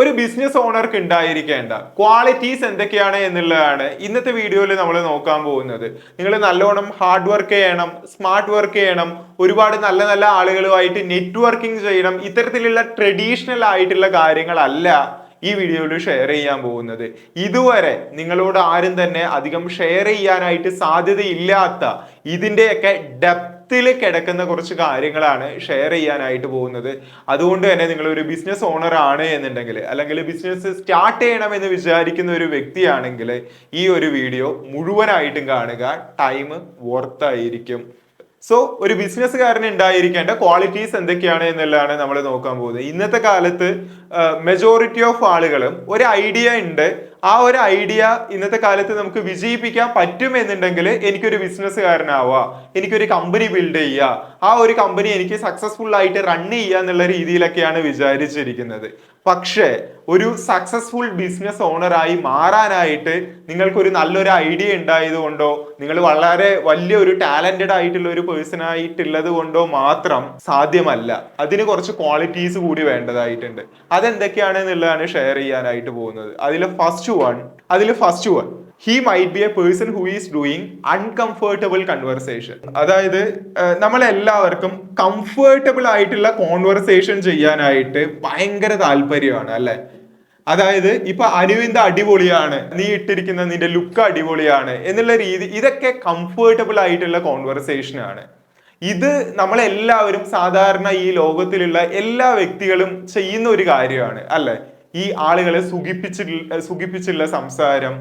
ഒരു ബിസിനസ് ഓണർക്ക് ഉണ്ടായിരിക്കേണ്ട ക്വാളിറ്റീസ് എന്തൊക്കെയാണ് എന്നുള്ളതാണ് ഇന്നത്തെ വീഡിയോയിൽ നമ്മൾ നോക്കാൻ പോകുന്നത്. നിങ്ങൾ നല്ലോണം ഹാർഡ് വർക്ക് ചെയ്യണം സ്മാർട്ട് വർക്ക് ചെയ്യണം ഒരുപാട് നല്ല നല്ല ആളുകളുമായിട്ട് നെറ്റ്വർക്കിംഗ് ചെയ്യണം ഇത്തരത്തിലുള്ള ട്രഡീഷണൽ ആയിട്ടുള്ള കാര്യങ്ങളല്ല ഈ വീഡിയോയിൽ ഷെയർ ചെയ്യാൻ പോകുന്നത്. ഇതുവരെ നിങ്ങളോട് ആരും തന്നെ അധികം ഷെയർ ചെയ്യാനായിട്ട് സാധ്യതയില്ലാത്ത ഇതിന്റെയൊക്കെ ഡെപ്തിൽ കിടക്കുന്ന കുറച്ച് കാര്യങ്ങളാണ് ഷെയർ ചെയ്യാനായിട്ട് പോകുന്നത്. അതുകൊണ്ട് തന്നെ നിങ്ങൾ ഒരു ബിസിനസ് ഓണർ ആണ് എന്നുണ്ടെങ്കിൽ അല്ലെങ്കിൽ ബിസിനസ് സ്റ്റാർട്ട് ചെയ്യണമെന്ന് വിചാരിക്കുന്ന ഒരു വ്യക്തിയാണെങ്കിൽ ഈ ഒരു വീഡിയോ മുഴുവനായിട്ടും കാണുക. ടൈം വർത്തായിരിക്കും സോ ഒരു ബിസിനസ്സുകാരന് ഉണ്ടായിരിക്കേണ്ട ക്വാളിറ്റീസ് എന്തൊക്കെയാണ് എന്നുള്ളതാണ് നമ്മൾ നോക്കാൻ പോകുന്നത്. ഇന്നത്തെ കാലത്ത് മെജോറിറ്റി ഓഫ് ആളുകളും ഒരു ഐഡിയ ഉണ്ട്. ആ ഒരു ഐഡിയ ഇന്നത്തെ കാലത്ത് നമുക്ക് വിജയിപ്പിക്കാൻ പറ്റുമെന്നുണ്ടെങ്കിൽ എനിക്കൊരു ബിസിനസ്സുകാരനാവുക എനിക്കൊരു കമ്പനി ബിൽഡ് ചെയ്യുക. ആ ഒരു കമ്പനി എനിക്ക് സക്സസ്ഫുൾ ആയിട്ട് റൺ ചെയ്യുക എന്നുള്ള രീതിയിലൊക്കെയാണ് വിചാരിച്ചിരിക്കുന്നത്. പക്ഷേ ഒരു സക്സസ്ഫുൾ ബിസിനസ് ഓണറായി മാറാനായിട്ട് നിങ്ങൾക്കൊരു നല്ലൊരു ഐഡിയ ഉണ്ടായതുകൊണ്ടോ നിങ്ങൾ വളരെ വലിയൊരു ടാലന്റഡ് ആയിട്ടുള്ള ഒരു പേഴ്സൺ ആയിട്ടുള്ളത് കൊണ്ടോ മാത്രം സാധ്യമല്ല. അതിന് കുറച്ച് ക്വാളിറ്റീസ് കൂടി വേണ്ടതായിട്ടുണ്ട്. അതെന്തൊക്കെയാണ് എന്നുള്ളതാണ് ഷെയർ ചെയ്യാനായിട്ട് പോകുന്നത്. അതിൽ ഫസ്റ്റ് വൺ അതിൽ first one he might be a person who is doing uncomfortable conversation അതായത് നമ്മൾ നമ്മളെല്ലാവർക്കും കംഫർട്ടബിൾ ആയിട്ടുള്ള കോൺവെർസേഷൻ ചെയ്യാനായിട്ട് ഭയങ്കര താല്പര്യമാണ് അല്ലെ? അതായത് ഇപ്പൊ അനുവിന്റെ അടിപൊളിയാണ് നീ ഇട്ടിരിക്കുന്ന നിന്റെ ലുക്ക് അടിപൊളിയാണ് എന്നുള്ള രീതി ഇതൊക്കെ കംഫർട്ടബിൾ ആയിട്ടുള്ള കോൺവെർസേഷൻ ആണ്. ഇത് നമ്മളെല്ലാവരും സാധാരണ ഈ ലോകത്തിലുള്ള എല്ലാ വ്യക്തികളും ചെയ്യുന്ന ഒരു കാര്യമാണ് അല്ലെ? ഈ ആളുകളെ സുഖിപ്പിച്ചിട്ടുള്ള സുഖിപ്പിച്ചുള്ള സംസാരം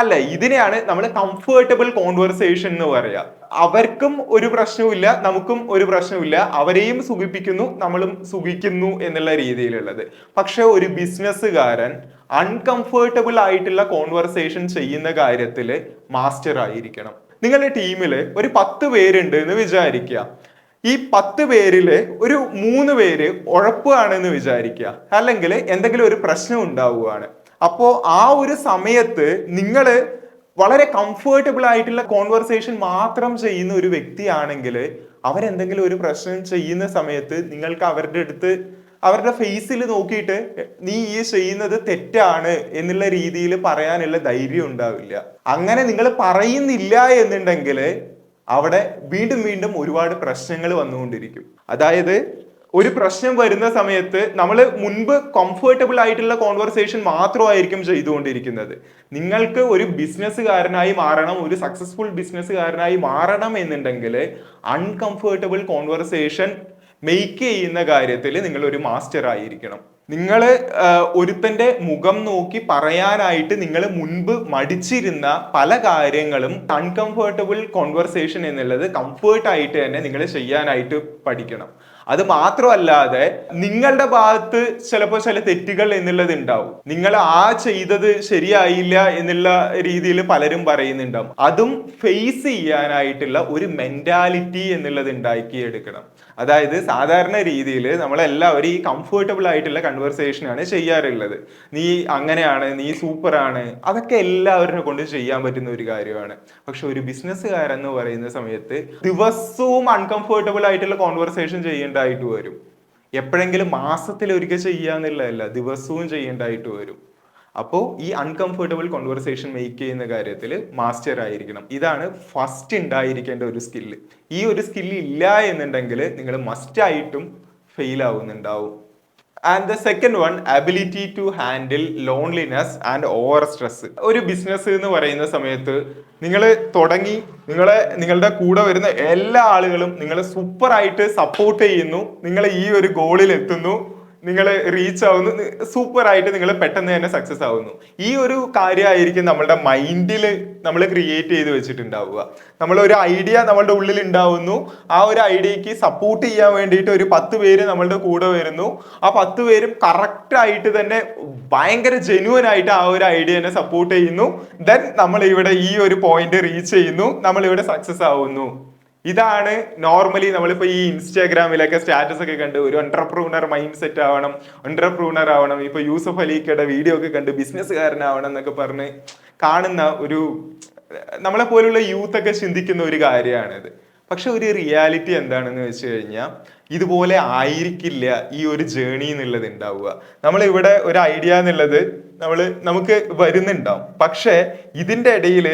അല്ല ഇതിനെയാണ് നമ്മൾ കംഫർട്ടബിൾ കോൺവെർസേഷൻ എന്ന് പറയുക അവർക്കും ഒരു പ്രശ്നവുമില്ല നമുക്കും ഒരു പ്രശ്നവുമില്ല. അവരെയും സുഖിപ്പിക്കുന്നു നമ്മളും സുഖിക്കുന്നു എന്നുള്ള രീതിയിലുള്ളത്. പക്ഷെ ഒരു ബിസിനസ്സുകാരൻ അൺകംഫർട്ടബിൾ ആയിട്ടുള്ള കോൺവെർസേഷൻ ചെയ്യുന്ന കാര്യത്തിൽ മാസ്റ്റർ ആയിരിക്കണം. നിങ്ങളുടെ ടീമിൽ ഒരു പത്ത് പേരുണ്ട് എന്ന് വിചാരിക്കുക. ഈ പത്ത് പേരിൽ ഒരു മൂന്ന് പേര് ഉഴപ്പാണെന്ന് വിചാരിക്കുക. അല്ലെങ്കിൽ എന്തെങ്കിലും ഒരു പ്രശ്നം ഉണ്ടാവുകയാണ്. അപ്പോൾ ആ ഒരു സമയത്ത് നിങ്ങൾ വളരെ കംഫർട്ടബിൾ ആയിട്ടുള്ള കോൺവെർസേഷൻ മാത്രം ചെയ്യുന്ന ഒരു വ്യക്തിയാണെങ്കിൽ അവരെന്തെങ്കിലും ഒരു പ്രശ്നം ചെയ്യുന്ന സമയത്ത് നിങ്ങൾക്ക് അവരുടെ അടുത്ത് അവരുടെ ഫേസിൽ നോക്കിയിട്ട് നീ ഈ ചെയ്യുന്നത് തെറ്റാണ് എന്നുള്ള രീതിയിൽ പറയാനുള്ള ധൈര്യം ഉണ്ടാവില്ല. അങ്ങനെ നിങ്ങൾ പറയുന്നില്ല എന്നുണ്ടെങ്കിൽ അവിടെ വീണ്ടും വീണ്ടും ഒരുപാട് പ്രശ്നങ്ങൾ വന്നുകൊണ്ടിരിക്കും. അതായത് ഒരു പ്രശ്നം വരുന്ന സമയത്ത് നമ്മൾ മുൻപ് കംഫർട്ടബിൾ ആയിട്ടുള്ള കോൺവെർസേഷൻ മാത്രമായിരിക്കും ചെയ്തുകൊണ്ടിരിക്കുന്നത്. നിങ്ങൾക്ക് ഒരു ബിസിനസ്സുകാരനായി മാറണം ഒരു സക്സസ്ഫുൾ ബിസിനസ്സുകാരനായി മാറണം എന്നുണ്ടെങ്കിൽ അൺകംഫർട്ടബിൾ കോൺവെർസേഷൻ മെയ്ക്ക് ചെയ്യുന്ന കാര്യത്തിൽ നിങ്ങൾ ഒരു മാസ്റ്റർ ആയിരിക്കണം. നിങ്ങൾ ഒരുത്തന്റെ മുഖം നോക്കി പറയാനായിട്ട് നിങ്ങൾ മുൻപ് മടിച്ചിരുന്ന പല കാര്യങ്ങളും അൺകംഫർട്ടബിൾ കോൺവെർസേഷൻ എന്നുള്ളത് കംഫേർട്ടായിട്ട് തന്നെ നിങ്ങൾ ചെയ്യാനായിട്ട് പഠിക്കണം. അത് മാത്രമല്ലാതെ നിങ്ങളുടെ ഭാഗത്ത് ചിലപ്പോൾ ചില തെറ്റുകൾ എന്നുള്ളത് ഉണ്ടാവും. നിങ്ങൾ ആ ചെയ്തത് ശരിയായില്ല എന്നുള്ള രീതിയിൽ പലരും പറയുന്നുണ്ടാവും. അതും ഫേസ് ചെയ്യാനായിട്ടുള്ള ഒരു മെന്റാലിറ്റി എന്നുള്ളത് ഉണ്ടാക്കിയെടുക്കണം. അതായത് സാധാരണ രീതിയിൽ നമ്മളെല്ലാവരും ഈ കംഫർട്ടബിൾ ആയിട്ടുള്ള കൺവെർസേഷനാണ് ചെയ്യാറുള്ളത്. നീ അങ്ങനെയാണ് നീ സൂപ്പറാണ് അതൊക്കെ എല്ലാവരും കൊണ്ട് ചെയ്യാൻ പറ്റുന്ന ഒരു കാര്യമാണ്. പക്ഷെ ഒരു ബിസിനസ്സുകാരൻ എന്ന് പറയുന്ന സമയത്ത് ദിവസവും അൺകംഫർട്ടബിൾ ആയിട്ടുള്ള കോൺവെർസേഷൻ ചെയ്യേണ്ടതായിട്ട് വരും. എപ്പോഴെങ്കിലും മാസത്തിൽ ഒരിക്കൽ ചെയ്യാന്നുള്ളതല്ല ദിവസവും ചെയ്യേണ്ടതായിട്ട് വരും. അപ്പോൾ ഈ അൺകംഫർട്ടബിൾ കോൺവെർസേഷൻ മേക്ക് ചെയ്യുന്ന കാര്യത്തിൽ മാസ്റ്റർ ആയിരിക്കണം. ഇതാണ് ഫസ്റ്റ് ഉണ്ടായിരിക്കേണ്ട ഒരു സ്കില്ല് ഈ ഒരു സ്കില്ല് ഇല്ല എന്നുണ്ടെങ്കിൽ നിങ്ങൾ മസ്റ്റ് ആയിട്ടും fail ആവുന്നുണ്ടാവും. And the second one ability to handle loneliness and over stress ഒരു ബിസിനസ് എന്ന് പറയുന്ന സമയത്ത് നിങ്ങൾ തുടങ്ങി നിങ്ങളെ നിങ്ങളുടെ കൂടെ വരുന്ന എല്ലാ ആളുകളും നിങ്ങളെ സൂപ്പറായിട്ട് സപ്പോർട്ട് ചെയ്യുന്നു. നിങ്ങൾ ഈ ഒരു ഗോളിൽ എത്തുന്നു. നിങ്ങൾ റീച്ച് ആവുന്നു. സൂപ്പർ ആയിട്ട് നിങ്ങൾ പെട്ടെന്ന് തന്നെ സക്സസ് ആവുന്നു. ഈ ഒരു കാര്യമായിരിക്കും നമ്മളുടെ മൈൻഡിൽ നമ്മൾ ക്രിയേറ്റ് ചെയ്ത് വെച്ചിട്ടുണ്ടാവുക. നമ്മൾ ഒരു ഐഡിയ നമ്മളുടെ ഉള്ളിൽ ഉണ്ടാവുന്നു ആ ഒരു ഐഡിയക്ക് സപ്പോർട്ട് ചെയ്യാൻ വേണ്ടിയിട്ട് ഒരു പത്ത് പേര് നമ്മളുടെ കൂടെ വരുന്നു. ആ പത്ത് പേരും കറക്റ്റ് ആയിട്ട് തന്നെ ഭയങ്കര ജെനുവൻ ആയിട്ട് ആ ഒരു ഐഡിയനെ സപ്പോർട്ട് ചെയ്യുന്നു. ദെൻ നമ്മൾ ഇവിടെ ഈ ഒരു പോയിന്റ് റീച്ച് ചെയ്യുന്നു. നമ്മൾ ഇവിടെ സക്സസ് ആവുന്നു. ഇതാണ് നോർമലി നമ്മളിപ്പോ ഈ ഇൻസ്റ്റാഗ്രാമിലൊക്കെ സ്റ്റാറ്റസ് ഒക്കെ കണ്ട് ഒരു എന്റർപ്രൂണർ മൈൻഡ് സെറ്റ് ആവണം എന്റർപ്രൂണർ ആവണം ഇപ്പൊ യൂസഫ് അലിക്കയുടെ വീഡിയോ ഒക്കെ കണ്ട് ബിസിനസ്സുകാരനാവണം എന്നൊക്കെ പറഞ്ഞ് കാണുന്ന ഒരു നമ്മളെ പോലുള്ള യൂത്ത് ഒക്കെ ചിന്തിക്കുന്ന ഒരു കാര്യമാണിത്. പക്ഷെ ഒരു റിയാലിറ്റി എന്താണെന്ന് വെച്ച് കഴിഞ്ഞാൽ ഇതുപോലെ ആയിരിക്കില്ല ഈ ഒരു ജേണി എന്നുള്ളത് ഉണ്ടാവുക. നമ്മളിവിടെ ഒരു ഐഡിയ എന്നുള്ളത് നമ്മൾ നമുക്ക് വരുന്നുണ്ടാവും. പക്ഷെ ഇതിന്റെ ഇടയിൽ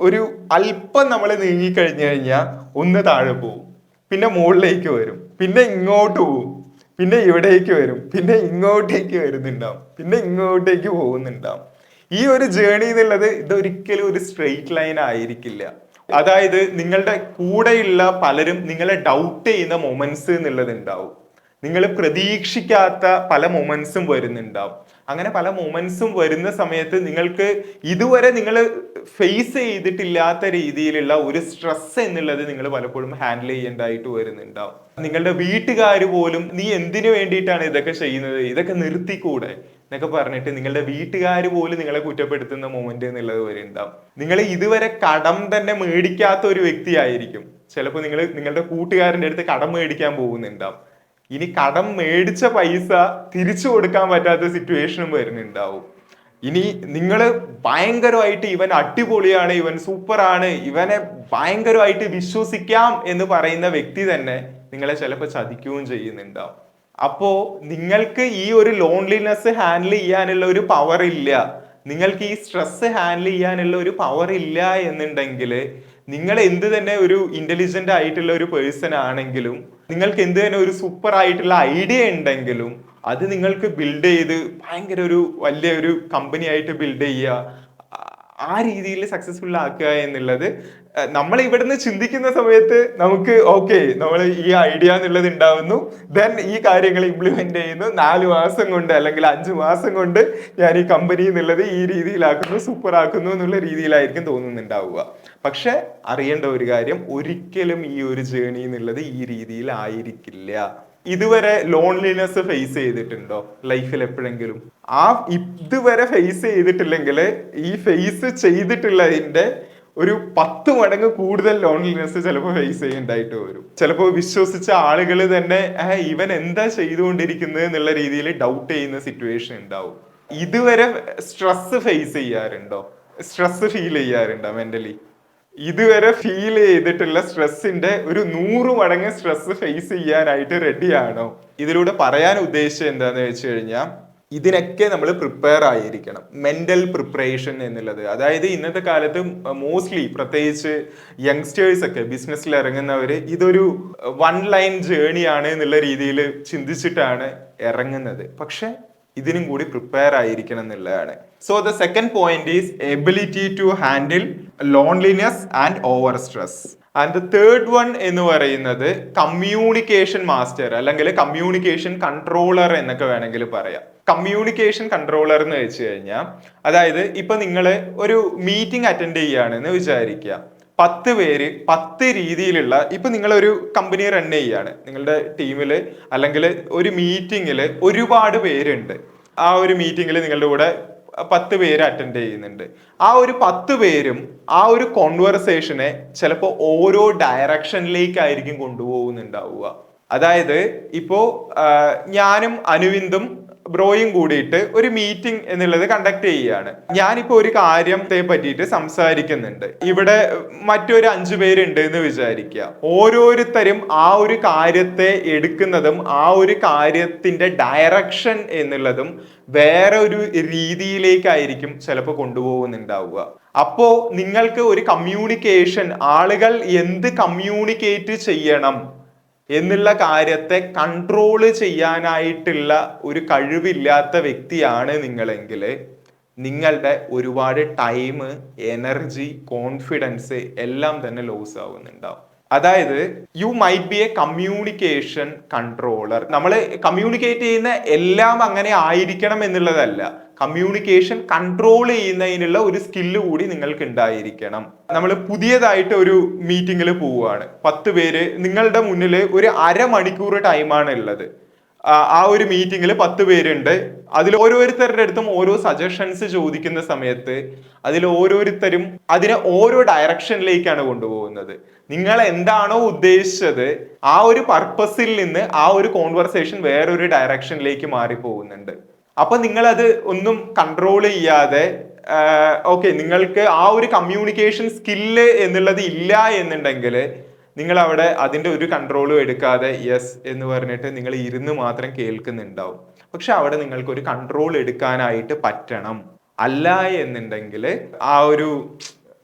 ഒരു അല്പം നമ്മൾ നീങ്ങിക്കഴിഞ്ഞു കഴിഞ്ഞാൽ ഒന്ന് താഴെ പോവും. പിന്നെ മുകളിലേക്ക് വരും. പിന്നെ ഇങ്ങോട്ട് പോവും. പിന്നെ ഇവിടേക്ക് വരും. പിന്നെ ഇങ്ങോട്ടേക്ക് വരുന്നുണ്ടാവും. പിന്നെ ഇങ്ങോട്ടേക്ക് പോകുന്നുണ്ടാവും. ഈ ഒരു ജേണി എന്നുള്ളത് ഇതൊരിക്കലും ഒരു സ്ട്രെയിറ്റ് ലൈൻ ആയിരിക്കില്ല. അതായത് നിങ്ങളുടെ കൂടെയുള്ള പലരും നിങ്ങളെ ഡൗട്ട് ചെയ്യുന്ന മൊമെന്റ്സ് എന്നുള്ളത് ഉണ്ടാവും. നിങ്ങൾ പ്രതീക്ഷിക്കാത്ത പല മൊമെന്റ്സും വരുന്നുണ്ടാവും. അങ്ങനെ പല മൂമെന്റ്സും വരുന്ന സമയത്ത് നിങ്ങൾക്ക് ഇതുവരെ നിങ്ങൾ ഫേസ് ചെയ്തിട്ടില്ലാത്ത രീതിയിലുള്ള ഒരു സ്ട്രെസ് എന്നുള്ളത് നിങ്ങൾ പലപ്പോഴും ഹാൻഡിൽ ചെയ്യേണ്ടതായിട്ട് വരുന്നുണ്ടാവും. നിങ്ങളുടെ വീട്ടുകാർ പോലും നീ എന്തിനു വേണ്ടിയിട്ടാണ് ഇതൊക്കെ ചെയ്യുന്നത്? ഇതൊക്കെ നിർത്തിക്കൂടെ? എന്നൊക്കെ പറഞ്ഞിട്ട് നിങ്ങളുടെ വീട്ടുകാർ പോലും നിങ്ങളെ കുറ്റപ്പെടുത്തുന്ന മൊമെന്റ് എന്നുള്ളത് വരെ ഉണ്ടാവും നിങ്ങൾ ഇതുവരെ കടം തന്നെ മേടിക്കാത്ത ഒരു വ്യക്തിയായിരിക്കും. ചിലപ്പോൾ നിങ്ങൾ നിങ്ങളുടെ കൂട്ടുകാരന്റെ അടുത്ത് കടം മേടിക്കാൻ പോകുന്നുണ്ടാവും. ഇനി കടം മേടിച്ച പൈസ തിരിച്ചു കൊടുക്കാൻ പറ്റാത്ത സിറ്റുവേഷനും വരുന്നുണ്ടാവും. ഇനി നിങ്ങൾ ഭയങ്കരമായിട്ട് ഇവൻ അടിപൊളിയാണ് ഇവൻ സൂപ്പറാണ് ഇവനെ ഭയങ്കരമായിട്ട് വിശ്വസിക്കാം എന്ന് പറയുന്ന വ്യക്തി തന്നെ നിങ്ങളെ ചിലപ്പോൾ ചതിക്കുകയും ചെയ്യുന്നുണ്ടാവും. അപ്പോ നിങ്ങൾക്ക് ഈ ഒരു ലോൺലിനെസ് ഹാൻഡിൽ ചെയ്യാനുള്ള ഒരു പവർ ഇല്ല. നിങ്ങൾക്ക് ഈ സ്ട്രെസ് ഹാൻഡിൽ ചെയ്യാനുള്ള ഒരു പവർ ഇല്ല എന്നുണ്ടെങ്കിൽ നിങ്ങൾ എന്ത് തന്നെ ഒരു ഇന്റലിജന്റ് ആയിട്ടുള്ള ഒരു പേഴ്സൺ ആണെങ്കിലും നിങ്ങൾക്ക് എന്ത് തന്നെ ഒരു സൂപ്പർ ആയിട്ടുള്ള ഐഡിയ ഉണ്ടെങ്കിലും അത് നിങ്ങൾക്ക് ബിൽഡ് ചെയ്ത് ഭയങ്കര ഒരു വലിയ ഒരു കമ്പനി ആയിട്ട് ബിൽഡ് ചെയ്യുക. ആ രീതിയിൽ സക്സസ്ഫുൾ ആക്കുക എന്നുള്ളത് നമ്മൾ ഇവിടുന്ന് ചിന്തിക്കുന്ന സമയത്ത് നമുക്ക് ഓക്കെ നമ്മൾ ഈ ഐഡിയ എന്നുള്ളത് ഉണ്ടാവുന്നു. ദെൻ ഈ കാര്യങ്ങൾ ഇംപ്ലിമെന്റ് ചെയ്യുന്നു. നാല് മാസം കൊണ്ട് അല്ലെങ്കിൽ അഞ്ച് മാസം കൊണ്ട് ഞാൻ ഈ കമ്പനി എന്നുള്ളത് ഈ രീതിയിലാക്കുന്നു സൂപ്പർ ആക്കുന്നു എന്നുള്ള രീതിയിലായിരിക്കും തോന്നുന്നുണ്ടാവുക. പക്ഷെ അറിയേണ്ട ഒരു കാര്യം ഒരിക്കലും ഈ ഒരു ജേണി എന്നുള്ളത് ഈ രീതിയിൽ ആയിരിക്കില്ല. ഇതുവരെ ലോൺലിനെസ് ഫേസ് ചെയ്തിട്ടുണ്ടോ? ലൈഫിൽ എപ്പോഴെങ്കിലും? ആ ഇതുവരെ ഫേസ് ചെയ്തിട്ടില്ലെങ്കിൽ ഈ ഫേസ് ചെയ്തിട്ടുള്ളതിന്റെ ഒരു പത്ത് മടങ്ങ് കൂടുതൽ ലോൺലിനെസ് ചിലപ്പോൾ ഫേസ് ചെയ്യേണ്ടായിട്ട് വരും. ചിലപ്പോൾ വിശ്വസിച്ച ആളുകൾ തന്നെ ഇവൻ എന്താ ചെയ്തുകൊണ്ടിരിക്കുന്നത്? എന്നുള്ള രീതിയിൽ ഡൗട്ട് ചെയ്യുന്ന സിറ്റുവേഷൻ ഉണ്ടാവും. ഇതുവരെ സ്ട്രെസ് ഫേസ് ചെയ്യാറുണ്ടോ? സ്ട്രെസ് ഫീൽ ചെയ്യാറുണ്ടോ മെന്റലി ഇതുവരെ ഫീൽ ചെയ്തിട്ടുള്ള സ്ട്രെസ്സിന്റെ ഒരു നൂറ് മടങ്ങ് സ്ട്രെസ് ഫേസ് ചെയ്യാനായിട്ട് റെഡിയാണോ ഇതിലൂടെ പറയാൻ ഉദ്ദേശിച്ചത് എന്താന്ന് വെച്ച് കഴിഞ്ഞാൽ ഇതിനൊക്കെ നമ്മൾ പ്രിപ്പയർ ആയിരിക്കണം. മെന്റൽ പ്രിപ്പറേഷൻ എന്നുള്ളത്. അതായത് ഇന്നത്തെ കാലത്ത് മോസ്റ്റ്ലി പ്രത്യേകിച്ച് യങ്സ്റ്റേഴ്സ് ഒക്കെ ബിസിനസ്സിൽ ഇറങ്ങുന്നവർ ഇതൊരു വൺ ലൈൻ ജേണിയാണ് എന്നുള്ള രീതിയിൽ ചിന്തിച്ചിട്ടാണ് ഇറങ്ങുന്നത്. പക്ഷെ ഇതിനും കൂടി പ്രിപ്പയർ ആയിരിക്കണം എന്നുള്ളതാണ്. So the second point is ability to handle loneliness and over stress and the third one എന്ന് പറയുന്നത് കമ്മ്യൂണിക്കേഷൻ മാസ്റ്റർ അല്ലെങ്കിൽ കമ്മ്യൂണിക്കേഷൻ കൺട്രോളർ എന്നൊക്കെ വേണമെങ്കിൽ പറയാം. കമ്മ്യൂണിക്കേഷൻ കൺട്രോളർ എന്ന് വെച്ച് കഴിഞ്ഞാൽ അതായത് ഇപ്പൊ നിങ്ങൾ ഒരു മീറ്റിംഗ് അറ്റൻഡ് ചെയ്യുകയാണെന്ന് വിചാരിക്കുക. പത്ത് പേര് പത്ത് രീതിയിലുള്ള ഇപ്പൊ നിങ്ങളൊരു കമ്പനി റൺ ചെയ്യാണ്. നിങ്ങളുടെ ടീമിൽ അല്ലെങ്കിൽ ഒരു മീറ്റിങ്ങിൽ ഒരുപാട് പേരുണ്ട്. ആ ഒരു മീറ്റിങ്ങിൽ നിങ്ങളുടെ കൂടെ പത്ത് പേര് അറ്റൻഡ് ചെയ്യുന്നുണ്ട്. ആ ഒരു പത്ത് പേരും ആ ഒരു കോൺവെർസേഷനെ ചിലപ്പോൾ ഓരോ ഡയറക്ഷനിലേക്കായിരിക്കും കൊണ്ടുപോകുന്നുണ്ടാവുക. അതായത് ഇപ്പോ ഞാനും അനുവിന്ദും ബ്രോയും കൂടിയിട്ട് ഒരു മീറ്റിംഗ് എന്നുള്ളത് കണ്ടക്ട് ചെയ്യുകയാണ്. ഞാനിപ്പോ ഒരു കാര്യത്തെ പറ്റിയിട്ട് സംസാരിക്കുന്നുണ്ട്. ഇവിടെ മറ്റൊരു അഞ്ചു പേരുണ്ട് എന്ന് വിചാരിക്കുക. ഓരോരുത്തരും ആ ഒരു കാര്യത്തെ എടുക്കുന്നതും ആ ഒരു കാര്യത്തിന്റെ ഡയറക്ഷൻ എന്നുള്ളതും വേറെ ഒരു രീതിയിലേക്കായിരിക്കും ചിലപ്പോൾ കൊണ്ടുപോകുന്നുണ്ടാവുക. അപ്പോ നിങ്ങൾക്ക് ഒരു കമ്മ്യൂണിക്കേഷൻ ആളുകൾ എന്ത് കമ്മ്യൂണിക്കേറ്റ് ചെയ്യണം? എന്നുള്ള കാര്യത്തെ കൺട്രോൾ ചെയ്യാനായിട്ടുള്ള ഒരു കഴിവില്ലാത്ത വ്യക്തിയാണ് നിങ്ങളെങ്കിൽ നിങ്ങളുടെ ഒരുപാട് ടൈം എനർജി കോൺഫിഡൻസ് എല്ലാം തന്നെ ലോസ് ആവുന്നുണ്ടാവും. അതായത് you might be a communication controller നമ്മൾ കമ്മ്യൂണിക്കേറ്റ് ചെയ്യുന്ന എല്ലാം അങ്ങനെ ആയിരിക്കണം എന്നുള്ളതല്ല. കമ്മ്യൂണിക്കേഷൻ കൺട്രോൾ ചെയ്യുന്നതിനുള്ള ഒരു സ്കില്ല് കൂടി നിങ്ങൾക്ക് ഉണ്ടായിരിക്കണം നമ്മൾ പുതിയതായിട്ട് ഒരു മീറ്റിങ്ങിൽ പോവുകയാണ്. പത്ത് പേര് നിങ്ങളുടെ മുന്നിൽ ഒരു അരമണിക്കൂർ ടൈമാണ് ഉള്ളത് ആ ഒരു മീറ്റിംഗിൽ പത്ത് പേരുണ്ട്. അതിൽ ഓരോരുത്തരുടെ അടുത്തും ഓരോ സജഷൻസ് ചോദിക്കുന്ന സമയത്ത് അതിൽ ഓരോരുത്തരും അതിനെ ഓരോ ഡയറക്ഷനിലേക്കാണ് കൊണ്ടുപോകുന്നത്. നിങ്ങൾ എന്താണോ ഉദ്ദേശിച്ചത് ആ ഒരു പർപ്പസിൽ നിന്ന് ആ ഒരു കോൺവെർസേഷൻ വേറൊരു ഡയറക്ഷനിലേക്ക് മാറിപ്പോകുന്നുണ്ട്. അപ്പൊ അത് ഒന്നും കൺട്രോൾ ചെയ്യാതെ ഓക്കെ നിങ്ങൾക്ക് ആ ഒരു കമ്മ്യൂണിക്കേഷൻ സ്കില്ല് എന്നുള്ളത് ഇല്ല എന്നുണ്ടെങ്കിൽ നിങ്ങൾ അവിടെ അതിന്റെ ഒരു കൺട്രോളും എടുക്കാതെ യെസ് എന്ന് പറഞ്ഞിട്ട് നിങ്ങൾ ഇരുന്ന് മാത്രം കേൾക്കുന്നുണ്ടാവും. പക്ഷെ അവിടെ നിങ്ങൾക്ക് ഒരു കൺട്രോൾ എടുക്കാനായിട്ട് പറ്റണം. അല്ല എന്നുണ്ടെങ്കിൽ ആ ഒരു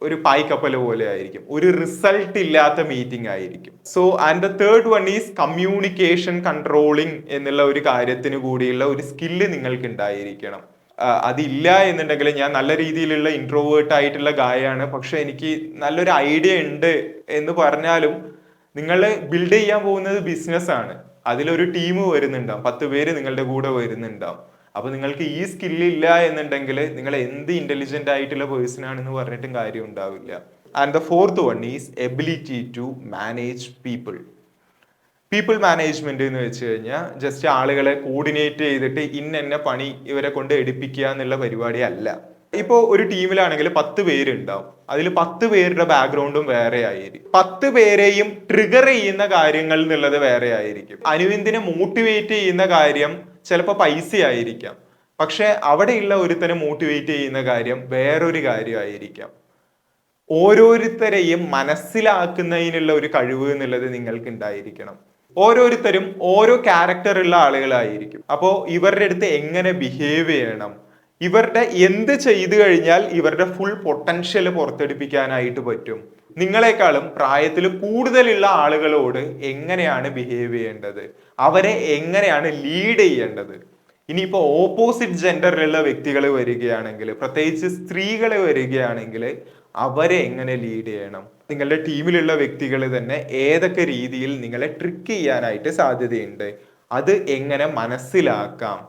ഒരു പായ്ക്കപ്പൽ പോലെ ആയിരിക്കും. ഒരു റിസൾട്ട് ഇല്ലാത്ത മീറ്റിംഗ് ആയിരിക്കും. So and the third one is communication controlling എന്നുള്ള ഒരു കാര്യത്തിന് കൂടിയുള്ള ഒരു സ്കില്ല് നിങ്ങൾക്ക് ഉണ്ടായിരിക്കണം അതില്ല എന്നുണ്ടെങ്കിൽ ഞാൻ നല്ല രീതിയിലുള്ള ഇൻട്രോവേർട്ട് ആയിട്ടുള്ള ഗായാണ് പക്ഷെ എനിക്ക് നല്ലൊരു ഐഡിയ ഉണ്ട് എന്ന് പറഞ്ഞാലും നിങ്ങൾ ബിൽഡ് ചെയ്യാൻ പോകുന്നത് ബിസിനസ് ആണ്. അതിലൊരു ടീം വരുന്നുണ്ടാവും. പത്ത് പേര് നിങ്ങളുടെ കൂടെ വരുന്നുണ്ടാവും. അപ്പൊ നിങ്ങൾക്ക് ഈ സ്കില്ല് ഇല്ല എന്നുണ്ടെങ്കിൽ നിങ്ങൾ എന്ത് ഇന്റലിജന്റ് ആയിട്ടുള്ള പേഴ്സൺ ആണെന്ന് പറഞ്ഞിട്ടും കാര്യം ഉണ്ടാവില്ല. And the fourth one is ability to manage people people management എന്ന് വെച്ച് കഴിഞ്ഞാൽ ജസ്റ്റ് ആളുകളെ കോർഡിനേറ്റ് ചെയ്തിട്ട് ഇന്നെന്നെ പണി ഇവരെ കൊണ്ട് എടുപ്പിക്കുക എന്നുള്ള പരിപാടി അല്ല. ഇപ്പോൾ ഒരു ടീമിലാണെങ്കിൽ പത്ത് പേരുണ്ടാവും. അതിൽ പത്ത് പേരുടെ ബാക്ക്ഗ്രൗണ്ടും വേറെ ആയിരിക്കും. പത്ത് പേരെയും ട്രിഗർ ചെയ്യുന്ന കാര്യങ്ങൾ എന്നുള്ളത് വേറെ ആയിരിക്കും. അനുവിന്ദിനെ മോട്ടിവേറ്റ് ചെയ്യുന്ന കാര്യം ചിലപ്പോൾ പൈസ ആയിരിക്കാം പക്ഷെ അവിടെയുള്ള ഒരുത്തനെ മോട്ടിവേറ്റ് ചെയ്യുന്ന കാര്യം വേറൊരു കാര്യമായിരിക്കാം. ഓരോരുത്തരെയും മനസ്സിലാക്കുന്നതിനുള്ള ഒരു കഴിവ് എന്നുള്ളത് നിങ്ങൾക്ക് ഉണ്ടായിരിക്കണം ഓരോരുത്തരും ഓരോ ക്യാരക്ടർ ഉള്ള ആളുകളായിരിക്കും. അപ്പോൾ ഇവരുടെ അടുത്ത് എങ്ങനെ ബിഹേവ് ചെയ്യണം? ഇവരുടെ എന്ത് ചെയ്തു കഴിഞ്ഞാൽ ഇവരുടെ ഫുൾ പൊട്ടൻഷ്യൽ പുറത്തെടുപ്പിക്കാനായിട്ട് പറ്റും? നിങ്ങളെക്കാളും പ്രായത്തിൽ കൂടുതലുള്ള ആളുകളോട് എങ്ങനെയാണ് ബിഹേവ് ചെയ്യേണ്ടത്? അവരെ എങ്ങനെയാണ് ലീഡ് ചെയ്യേണ്ടത്? ഇനിയിപ്പോൾ ഓപ്പോസിറ്റ് ജെൻഡറിലുള്ള വ്യക്തികൾ വരികയാണെങ്കിൽ പ്രത്യേകിച്ച് സ്ത്രീകൾ വരികയാണെങ്കിൽ അവരെ എങ്ങനെ ലീഡ് ചെയ്യണം? നിങ്ങളുടെ ടീമിലുള്ള വ്യക്തികൾ തന്നെ ഏതൊക്കെ രീതിയിൽ നിങ്ങളെ ട്രിക്ക് ചെയ്യാനായിട്ട് സാധ്യതയുണ്ട്? അത് എങ്ങനെ മനസ്സിലാക്കാം?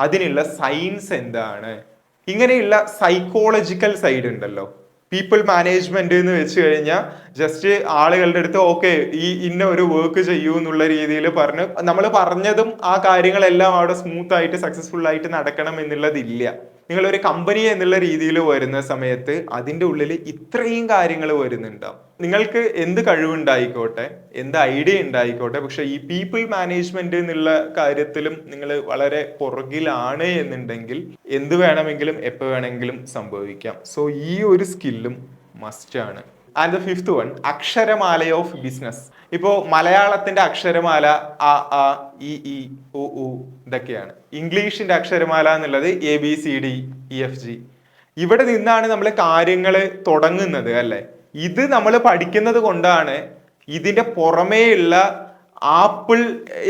അതിനുള്ള സയൻസ് എന്താണ്? ഇങ്ങനെയുള്ള സൈക്കോളജിക്കൽ സൈഡ് ഉണ്ടല്ലോ. പീപ്പിൾ മാനേജ്മെന്റ് എന്ന് വെച്ച് കഴിഞ്ഞാൽ ജസ്റ്റ് ആളുകളുടെ അടുത്ത് ഓക്കെ ഈ ഇന്ന ഒരു വർക്ക് ചെയ്യൂ എന്നുള്ള രീതിയിൽ പറഞ്ഞ് നമ്മൾ പറഞ്ഞതും ആ കാര്യങ്ങളെല്ലാം അവിടെ സ്മൂത്ത് ആയിട്ട് സക്സസ്ഫുൾ ആയിട്ട് നടക്കണം എന്നുള്ളതില്ല. നിങ്ങൾ ഒരു കമ്പനി എന്നുള്ള രീതിയിൽ വരുന്ന സമയത്ത് അതിന്റെ ഉള്ളിൽ ഇത്രയും കാര്യങ്ങൾ വരുന്നുണ്ടാവും. നിങ്ങൾക്ക് എന്ത് കഴിവുണ്ടായിക്കോട്ടെ എന്ത് ഐഡിയ ഉണ്ടായിക്കോട്ടെ പക്ഷേ ഈ പീപ്പിൾ മാനേജ്മെന്റ് എന്നുള്ള കാര്യത്തിലും നിങ്ങൾ വളരെ പുറകിലാണ് എന്നുണ്ടെങ്കിൽ എന്ത് വേണമെങ്കിലും എപ്പോൾ വേണമെങ്കിലും സംഭവിക്കാം. സോ ഈ ഒരു സ്കില്ലും മസ്റ്റാണ് ആൻഡ് ദ ഫിഫ്ത് വൺ അക്ഷരമാല ഓഫ് ബിസിനസ് ഇപ്പോൾ മലയാളത്തിന്റെ അക്ഷരമാല ആ ആ ഇ ഇ ഉ ഉ ഇതൊക്കെയാണ്. ഇംഗ്ലീഷിന്റെ അക്ഷരമാല എന്നുള്ളത് A B C D E F G ഇവിടെ നിന്നാണ് നമ്മൾ കാര്യങ്ങൾ തുടങ്ങുന്നത് അല്ലേ? ഇത് നമ്മൾ പഠിക്കുന്നത് കൊണ്ടാണ് ഇതിന്റെ പുറമേയുള്ള ആപ്പിൾ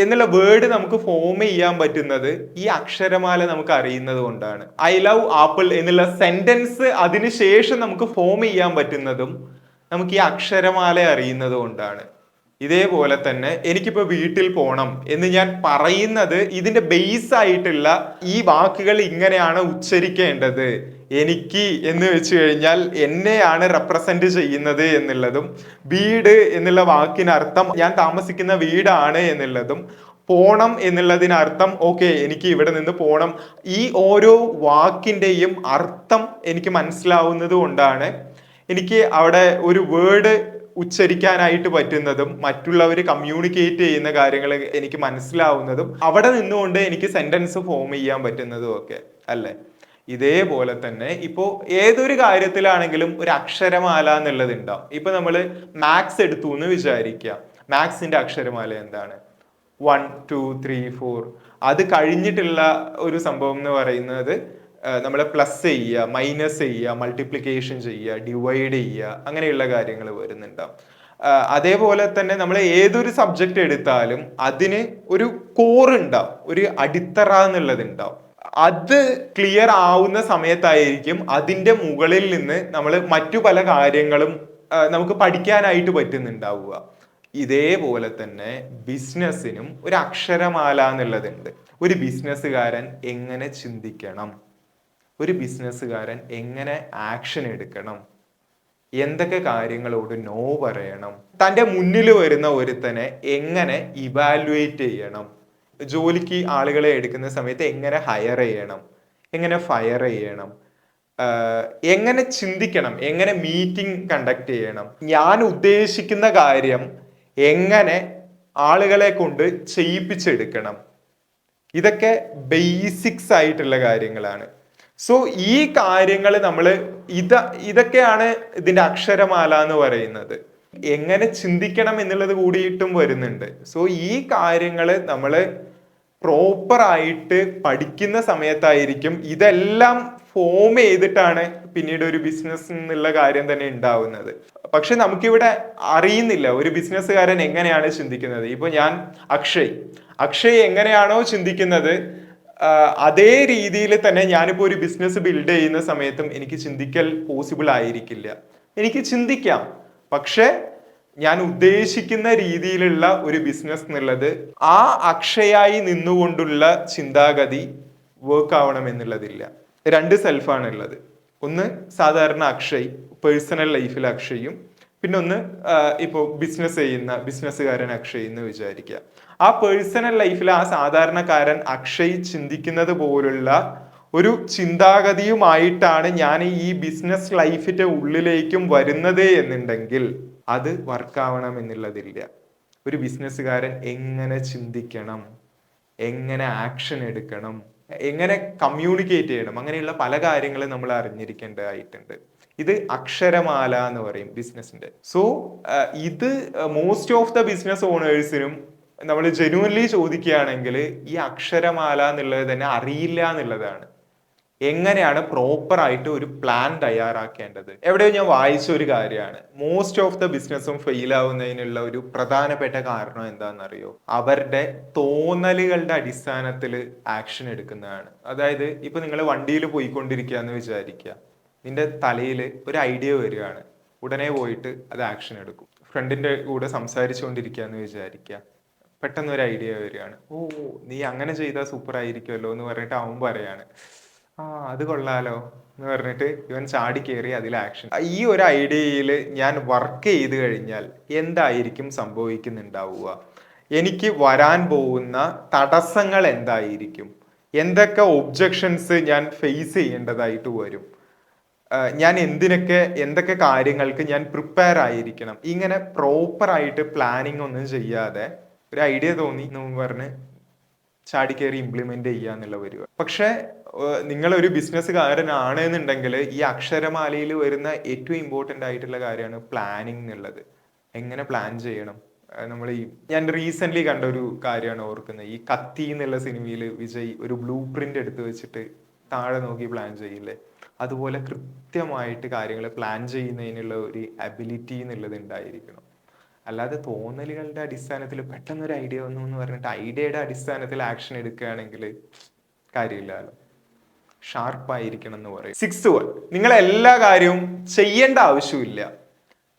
എന്നുള്ള വേർഡ് നമുക്ക് ഫോം ചെയ്യാൻ പറ്റുന്നത് ഈ അക്ഷരമാല നമുക്ക് അറിയുന്നത് കൊണ്ടാണ്. ഐ ലവ് ആപ്പിൾ എന്നുള്ള സെന്റൻസ് അതിനുശേഷം നമുക്ക് ഫോം ചെയ്യാൻ പറ്റുന്നതും നമുക്ക് ഈ അക്ഷരമാല അറിയുന്നത് കൊണ്ടാണ്. ഇതേപോലെ തന്നെ എനിക്കിപ്പോൾ വീട്ടിൽ പോകണം എന്ന് ഞാൻ പറയുന്നത് ഇതിന്റെ ബേസ് ആയിട്ടുള്ള ഈ വാക്കുകൾ ഇങ്ങനെയാണ് ഉച്ചരിക്കേണ്ടത്. എനിക്ക് എന്ന് വെച്ച് കഴിഞ്ഞാൽ എന്നെയാണ് റെപ്രസെന്റ് ചെയ്യുന്നത് എന്നുള്ളതും വീട് എന്നുള്ള വാക്കിനർത്ഥം ഞാൻ താമസിക്കുന്ന വീടാണ് എന്നുള്ളതും പോണം എന്നുള്ളതിനർത്ഥം ഓക്കെ എനിക്ക് ഇവിടെ നിന്ന് പോണം. ഈ ഓരോ വാക്കിന്റെയും അർത്ഥം എനിക്ക് മനസ്സിലാവുന്നത് കൊണ്ടാണ് എനിക്ക് അവിടെ ഒരു വേർഡ് ഉച്ചരിക്കാനായിട്ട് പറ്റുന്നതും മറ്റുള്ളവർ കമ്മ്യൂണിക്കേറ്റ് ചെയ്യുന്ന കാര്യങ്ങൾ എനിക്ക് മനസ്സിലാവുന്നതും അവിടെ നിന്നുകൊണ്ട് എനിക്ക് സെന്റൻസ് ഫോം ചെയ്യാൻ പറ്റുന്നതും ഒക്കെ അല്ലേ? ഇതേപോലെ തന്നെ ഇപ്പോൾ ഏതൊരു കാര്യത്തിലാണെങ്കിലും ഒരു അക്ഷരമാല എന്നുള്ളത് ഉണ്ടാവും. ഇപ്പൊ നമ്മൾ മാത്സ് എടുത്തു എന്ന് വിചാരിക്കുക. മാത്സിന്റെ അക്ഷരമാല എന്താണ്? വൺ ടു ത്രീ ഫോർ അത് കഴിഞ്ഞിട്ടുള്ള ഒരു സംഭവം എന്ന് പറയുന്നത് നമ്മൾ പ്ലസ് ചെയ്യുക മൈനസ് ചെയ്യുക മൾട്ടിപ്ലിക്കേഷൻ ചെയ്യുക ഡിവൈഡ് ചെയ്യുക അങ്ങനെയുള്ള കാര്യങ്ങൾ വരുന്നുണ്ടാവും. അതേപോലെ തന്നെ നമ്മൾ ഏതൊരു സബ്ജക്റ്റ് എടുത്താലും അതിന് ഒരു കോർ ഉണ്ടാവും ഒരു അടിത്തറ എന്നുള്ളത് ഉണ്ടാവും. അത് ക്ലിയർ ആവുന്ന സമയത്തായിരിക്കും അതിന്റെ മുകളിൽ നിന്ന് നമ്മൾ മറ്റു പല കാര്യങ്ങളും നമുക്ക് പഠിക്കാനായിട്ട് പറ്റുന്നുണ്ടാവുക. ഇതേപോലെ തന്നെ ബിസിനസ്സിനും ഒരു അക്ഷരമാല എന്നുള്ളതുണ്ട് ഒരു ബിസിനസ്സുകാരൻ എങ്ങനെ ചിന്തിക്കണം? ഒരു ബിസിനസ്സുകാരൻ എങ്ങനെ ആക്ഷൻ എടുക്കണം? എന്തൊക്കെ കാര്യങ്ങളോട് നോ പറയണം? തന്റെ മുന്നിൽ വരുന്ന ഒരുത്തനെ എങ്ങനെ ഇവാലുവേറ്റ് ചെയ്യണം? ജോലിക്ക് ആളുകളെ എടുക്കുന്ന സമയത്ത് എങ്ങനെ ഹയർ ചെയ്യണം? എങ്ങനെ ഫയർ ചെയ്യണം? എങ്ങനെ ചിന്തിക്കണം? എങ്ങനെ മീറ്റിംഗ് കണ്ടക്ട് ചെയ്യണം? ഞാൻ ഉദ്ദേശിക്കുന്ന കാര്യം എങ്ങനെ ആളുകളെ കൊണ്ട് ചെയ്യിപ്പിച്ചെടുക്കണം? ഇതൊക്കെ ബേസിക്സ് ആയിട്ടുള്ള കാര്യങ്ങളാണ്. സോ ഈ കാര്യങ്ങൾ നമ്മൾ ഇത ഇതൊക്കെയാണ് ഇതിന്റെ അക്ഷരമാല എന്ന് പറയുന്നത്. എങ്ങനെ ചിന്തിക്കണം എന്നുള്ളത് കൂടിയിട്ടും വരുന്നുണ്ട്. സോ ഈ കാര്യങ്ങൾ നമ്മൾ പ്രോപ്പറായിട്ട് പഠിക്കുന്ന സമയത്തായിരിക്കും ഇതെല്ലാം ഫോം ചെയ്തിട്ടാണ് പിന്നീട് ഒരു ബിസിനസ് എന്നുള്ള കാര്യം തന്നെ ഉണ്ടാവുന്നത്. പക്ഷെ നമുക്കിവിടെ അറിയുന്നില്ല ഒരു ബിസിനസ്സുകാരൻ എങ്ങനെയാണ് ചിന്തിക്കുന്നത്. ഇപ്പൊ ഞാൻ അക്ഷയ്. അക്ഷയ് എങ്ങനെയാണോ ചിന്തിക്കുന്നത് അതേ രീതിയിൽ തന്നെ ഞാനിപ്പോൾ ഒരു ബിസിനസ് ബിൽഡ് ചെയ്യുന്ന സമയത്തും എനിക്ക് ചിന്തിക്കൽ പോസിബിൾ ആയിരിക്കില്ല. എനിക്ക് ചിന്തിക്കാം. പക്ഷേ ഞാൻ ഉദ്ദേശിക്കുന്ന രീതിയിലുള്ള ഒരു ബിസിനസ് എന്നുള്ളത് ആ അക്ഷയായി നിന്നുകൊണ്ടുള്ള ചിന്താഗതി വർക്ക് ആവണം എന്നുള്ളതില്ല. രണ്ട് സെൽഫാണ് ഉള്ളത് ഒന്ന് സാധാരണ അക്ഷയ് പേഴ്സണൽ ലൈഫിൽ അക്ഷയും. പിന്നെ ഒന്ന് ഇപ്പോൾ ബിസിനസ് ചെയ്യുന്ന ബിസിനസ്സുകാരൻ അക്ഷയ് എന്ന് വിചാരിക്കുക ആ പേഴ്സണൽ ലൈഫിൽ ആ സാധാരണക്കാരൻ അക്ഷയ് ചിന്തിക്കുന്നത് പോലുള്ള ഒരു ചിന്താഗതിയുമായിട്ടാണ് ഞാൻ ഈ ബിസിനസ് ലൈഫിന്റെ ഉള്ളിലേക്കും വരുന്നത് എന്നുണ്ടെങ്കിൽ അത് വർക്കാവണം എന്നുള്ളതില്ല. ഒരു ബിസിനസ്സുകാരൻ എങ്ങനെ ചിന്തിക്കണം? എങ്ങനെ ആക്ഷൻ എടുക്കണം? എങ്ങനെ കമ്മ്യൂണിക്കേറ്റ് ചെയ്യണം? അങ്ങനെയുള്ള പല കാര്യങ്ങളും നമ്മൾ അറിഞ്ഞിരിക്കേണ്ടതായിട്ടുണ്ട്. ഇത് അക്ഷരമാല എന്ന് പറയും ബിസിനസിന്റെ സോ ഇത് മോസ്റ്റ് ഓഫ് ദ ബിസിനസ് ഓണേഴ്സിനും നമ്മൾ ജെനുവൻലി ചോദിക്കുകയാണെങ്കിൽ ഈ അക്ഷരമാല എന്നുള്ളത് തന്നെ അറിയില്ല എന്നുള്ളതാണ്. എങ്ങനെയാണ് പ്രോപ്പർ ആയിട്ട് ഒരു പ്ലാൻ തയ്യാറാക്കേണ്ടത്? എവിടെയോ ഞാൻ വായിച്ച ഒരു കാര്യമാണ്. മോസ്റ്റ് ഓഫ് ദ ബിസിനസ്സും ഫെയിൽ ആവുന്നതിനുള്ള ഒരു പ്രധാനപ്പെട്ട കാരണം എന്താണെന്നറിയോ? അവരുടെ തോന്നലുകളുടെ അടിസ്ഥാനത്തിൽ ആക്ഷൻ എടുക്കുന്നതാണ്. അതായത് ഇപ്പൊ നിങ്ങൾ വണ്ടിയിൽ പോയിക്കൊണ്ടിരിക്കുക എന്ന് വിചാരിക്കുക. നിന്റെ തലയിൽ ഒരു ഐഡിയ വരികയാണ്. ഉടനെ പോയിട്ട് അത് ആക്ഷൻ എടുക്കും. ഫ്രണ്ടിന്റെ കൂടെ സംസാരിച്ചുകൊണ്ടിരിക്കുക എന്ന് വിചാരിക്കുക. പെട്ടെന്ന് ഒരു ഐഡിയ വരികയാണ്. ഓ നീ അങ്ങനെ ചെയ്താൽ സൂപ്പർ ആയിരിക്കുമല്ലോ എന്ന് പറഞ്ഞിട്ട് അവൻ പറയാണ്. ആ അത് കൊള്ളാലോ എന്ന് പറഞ്ഞിട്ട് ഇവൻ ചാടി കയറി അതിൽ ആക്ഷൻ ഈ ഒരു ഐഡിയയിൽ ഞാൻ വർക്ക് ചെയ്ത് കഴിഞ്ഞാൽ എന്തായിരിക്കും സംഭവിക്കുന്നുണ്ടാവുക? എനിക്ക് വരാൻ പോകുന്ന തടസ്സങ്ങൾ എന്തായിരിക്കും? എന്തൊക്കെ ഒബ്ജക്ഷൻസ് ഞാൻ ഫേസ് ചെയ്യേണ്ടതായിട്ട് വരും? ഞാൻ എന്തിനൊക്കെ എന്തൊക്കെ കാര്യങ്ങൾക്ക് ഞാൻ പ്രിപ്പയർ ആയിരിക്കണം? ഇങ്ങനെ പ്രോപ്പറായിട്ട് പ്ലാനിങ് ഒന്നും ചെയ്യാതെ ഒരു ഐഡിയ തോന്നി എന്ന് പറഞ്ഞ് കയറി ഇംപ്ലിമെന്റ് ചെയ്യുക എന്നുള്ള പരിപാടി. പക്ഷെ നിങ്ങൾ ഒരു ബിസിനസ്സുകാരനാണ് എന്നുണ്ടെങ്കിൽ ഈ അക്ഷരമാലയിൽ വരുന്ന ഏറ്റവും ഇമ്പോർട്ടന്റ് ആയിട്ടുള്ള കാര്യമാണ് പ്ലാനിങ് എന്നുള്ളത്. എങ്ങനെ പ്ലാൻ ചെയ്യണം? നമ്മൾ ഈ ഞാൻ റീസെന്റ് കണ്ട ഒരു കാര്യമാണ് ഓർക്കുന്നത്. ഈ കത്തി എന്നുള്ള സിനിമയിൽ വിജയ് ഒരു ബ്ലൂ പ്രിന്റ് എടുത്ത് വെച്ചിട്ട് താഴെ നോക്കി പ്ലാൻ ചെയ്യില്ലേ? അതുപോലെ കൃത്യമായിട്ട് കാര്യങ്ങൾ പ്ലാൻ ചെയ്യുന്നതിനുള്ള ഒരു അബിലിറ്റി എന്നുള്ളത് ഉണ്ടായിരിക്കണം. അല്ലാതെ തോന്നലുകളുടെ അടിസ്ഥാനത്തിൽ പെട്ടെന്ന് ഒരു ഐഡിയ വന്നു എന്ന് പറഞ്ഞിട്ട് ഐഡിയയുടെ അടിസ്ഥാനത്തിൽ ആക്ഷൻ എടുക്കുകയാണെങ്കിൽ കാര്യമില്ലല്ലോ. ഷാർപ്പായിരിക്കണം എന്ന് പറയും. സിക്സ് വൺ നിങ്ങൾ എല്ലാ കാര്യവും ചെയ്യേണ്ട ആവശ്യമില്ല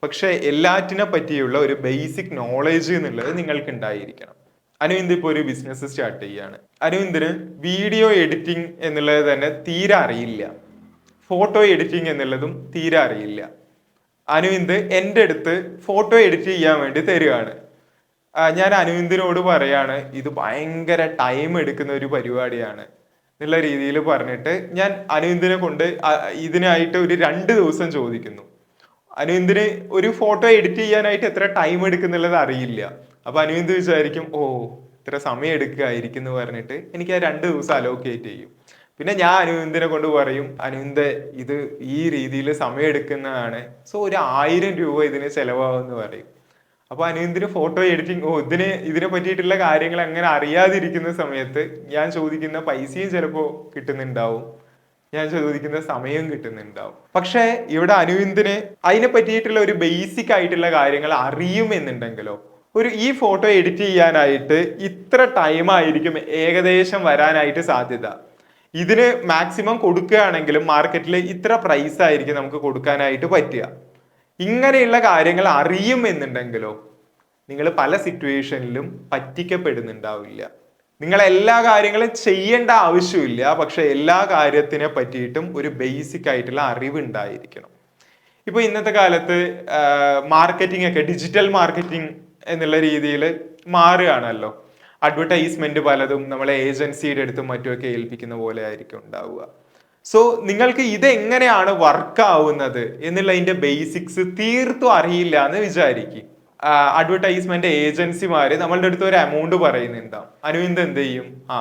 പക്ഷെ എല്ലാറ്റിനെ പറ്റിയുള്ള ഒരു ബേസിക് നോളേജ് എന്നുള്ളത് നിങ്ങൾക്ക് ഉണ്ടായിരിക്കണം. അനുവിന്ദ് ഇപ്പോൾ ഒരു ബിസിനസ് സ്റ്റാർട്ട് ചെയ്യാണ്. അനുവിന്ദിന് വീഡിയോ എഡിറ്റിംഗ് എന്നുള്ളത് തന്നെ തീരെ അറിയില്ല. ഫോട്ടോ എഡിറ്റിംഗ് എന്നുള്ളതും തീരെ അറിയില്ല. അനുവിന്ദ് എന്റെ അടുത്ത് ഫോട്ടോ എഡിറ്റ് ചെയ്യാൻ വേണ്ടി തരികയാണ് ഞാൻ അനുവിന്ദിനോട് പറയാണ് ഇത് ഭയങ്കര ടൈം എടുക്കുന്ന ഒരു പരിപാടിയാണ് എന്നുള്ള രീതിയിൽ പറഞ്ഞിട്ട് ഞാൻ അനുവിന്ദിനെ കൊണ്ട് ഇതിനായിട്ട് ഒരു രണ്ട് ദിവസം ചോദിക്കുന്നു. അനുവിന്ദിന് ഒരു ഫോട്ടോ എഡിറ്റ് ചെയ്യാനായിട്ട് എത്ര ടൈം എടുക്കുന്നുള്ളത് അറിയില്ല. അപ്പൊ അനുവിന്ദ് വിചാരിക്കും ഓ ഇത്ര സമയം എടുക്കുകയായിരിക്കും എന്ന് പറഞ്ഞിട്ട് എനിക്ക് ആ രണ്ട് ദിവസം അലോക്കേറ്റ് ചെയ്യും. പിന്നെ ഞാൻ അനുവിന്ദിനെ കൊണ്ട് പറയും അനുവിന്ദ ഇത് ഈ രീതിയിൽ സമയം എടുക്കുന്നതാണ്. സോ ഒരു ആയിരം രൂപ ഇതിന് ചെലവാകുമെന്ന് പറയും. അപ്പോൾ അനുവിന്ദിന് ഫോട്ടോ എഡിറ്റിംഗ് ഓ ഇതിന് ഇതിനെ പറ്റിയിട്ടുള്ള കാര്യങ്ങൾ അങ്ങനെ അറിയാതിരിക്കുന്ന സമയത്ത് ഞാൻ ചോദിക്കുന്ന പൈസയും ചിലപ്പോൾ കിട്ടുന്നുണ്ടാവും. ഞാൻ ചോദിക്കുന്ന സമയം കിട്ടുന്നുണ്ടാവും. പക്ഷേ ഇവിടെ അനുവിന്ദിന് അതിനെ പറ്റിയിട്ടുള്ള ഒരു ബേസിക് ആയിട്ടുള്ള കാര്യങ്ങൾ അറിയുമെന്നുണ്ടെങ്കിലോ ഒരു ഈ ഫോട്ടോ എഡിറ്റ് ചെയ്യാനായിട്ട് ഇത്ര ടൈം ആയിരിക്കും ഏകദേശം വരാനായിട്ട് സാധ്യത. ഇതിന് മാക്സിമം കൊടുക്കുകയാണെങ്കിലും മാർക്കറ്റിൽ ഇത്ര പ്രൈസ് ആയിരിക്കും നമുക്ക് കൊടുക്കാനായിട്ട് പറ്റുക. ഇങ്ങനെയുള്ള കാര്യങ്ങൾ അറിയുമെന്നുണ്ടെങ്കിലോ നിങ്ങൾ പല സിറ്റുവേഷനിലും പറ്റിക്കപ്പെടുന്നുണ്ടാവില്ല. നിങ്ങൾ എല്ലാ കാര്യങ്ങളും ചെയ്യേണ്ട ആവശ്യമില്ല പക്ഷെ എല്ലാ കാര്യത്തിനെ പറ്റിയിട്ടും ഒരു ബേസിക് ആയിട്ടുള്ള അറിവ് ഉണ്ടായിരിക്കണം ഇപ്പൊ ഇന്നത്തെ കാലത്ത് മാർക്കറ്റിംഗ് ഒക്കെ ഡിജിറ്റൽ മാർക്കറ്റിംഗ് എന്നുള്ള രീതിയിൽ മാറുകയാണല്ലോ. അഡ്വർടൈസ്മെന്റ് പലതും നമ്മളെ ഏജൻസിയുടെ അടുത്തും മറ്റുമൊക്കെ ഏൽപ്പിക്കുന്ന പോലെ ആയിരിക്കും ഉണ്ടാവുക. സോ നിങ്ങൾക്ക് ഇത് എങ്ങനെയാണ് വർക്ക് ആവുന്നത് എന്നുള്ളതിന്റെ ബേസിക്സ് തീർത്തും അറിയില്ല എന്ന് വിചാരിക്കും. അഡ്വർടൈസ്മെന്റ് ഏജൻസിമാര് നമ്മളുടെ അടുത്ത് ഒരു എമൗണ്ട് പറയുന്നുണ്ടാവും അനുവിന്ദ് എന്ത് ചെയ്യും? ആ